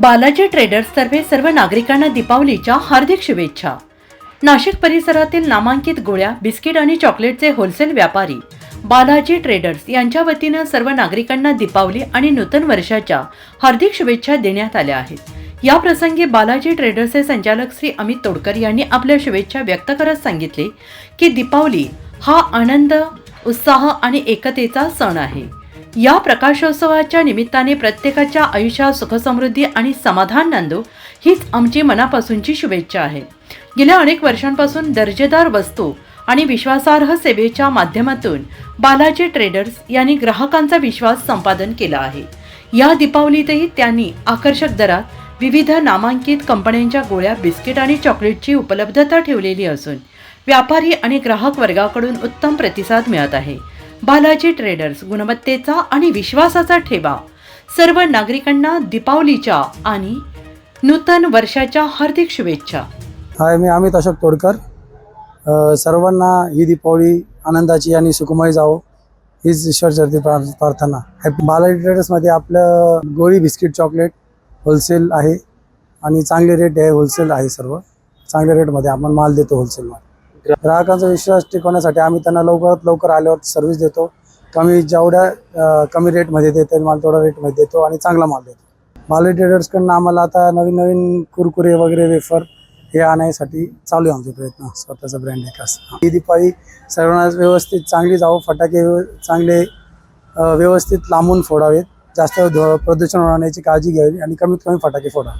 बालाजी ट्रेडर्सतर्फे सर्व नागरिकांना दीपावलीच्या हार्दिक शुभेच्छा. नाशिक परिसरातील नामांकित गोळ्या बिस्किट आणि चॉकलेटचे होलसेल व्यापारी बालाजी ट्रेडर्स यांच्या वतीनं सर्व नागरिकांना दीपावली आणि नूतन वर्षाच्या हार्दिक शुभेच्छा देण्यात आल्या आहेत. या प्रसंगी बालाजी ट्रेडर्सचे संचालक श्री अमित तोडकर यांनी आपल्या शुभेच्छा व्यक्त करत सांगितले की दीपावली हा आनंद उत्साह आणि एकतेचा सण आहे. या प्रकाशोत्सवाच्या निमित्ताने प्रत्येकाच्या आयुष्यात सुखसमृद्धी आणि समाधान नांदो हीच आमची मनापासूनची शुभेच्छा आहे. गेल्या अनेक वर्षांपासून दर्जेदार वस्तू आणि विश्वासार्ह सेवेच्या माध्यमातून बालाजी ट्रेडर्स यांनी ग्राहकांचा विश्वास संपादन केला आहे. या दीपावलीतही त्यांनी आकर्षक दरात विविध नामांकित कंपन्यांच्या गोळ्या बिस्किट आणि चॉकलेटची उपलब्धता ठेवलेली असून व्यापारी आणि ग्राहक वर्गाकडून उत्तम प्रतिसाद मिळत आहे. बालाजी ट्रेडर्स गुणवत्तेचा आणि विश्वासाचा ठेवा. सर्व नागरिकांना दीपावलीच्या आणि नूतन वर्षाच्या हार्दिक शुभेच्छा. हाय मी अमित अशोक तोडकर. सर्वांना ही दीपावली आनंदाची आणि सुखमय जावो हीच ईश्वरचरती प्रार प्रार्थना. बालाजी ट्रेडर्समध्ये आपलं गोळी बिस्किट चॉकलेट होलसेल आहे आणि चांगले रेट आहे होलसेल आहे सर्व. चांगल्या रेटमध्ये आपण माल देतो होलसेलमध्ये ग्राहकांचा विश्वास टिकवण्यासाठी आम्ही त्यांना लवकरात लवकर आल्यावर सर्व्हिस देतो. कमी जेवढ्या कमी रेटमध्ये देतो माल तेवढ्या रेटमध्ये देतो आणि चांगला माल देतो. माल ट्रेडर्सकडनं आम्हाला आता नवीन नवीन कुरकुरे वगैरे वेफर हे आणण्यासाठी चालू आहे आमचे प्रयत्न. स्वतःचा ब्रँड विकास. ही दिपाळी सर्वांना व्यवस्थित चांगली जावं फटाके चांगले व्यवस्थित लांबून फोडावेत. जास्त प्रदूषण होण्याची काळजी घ्यावी आणि कमीत कमी फटाके फोडा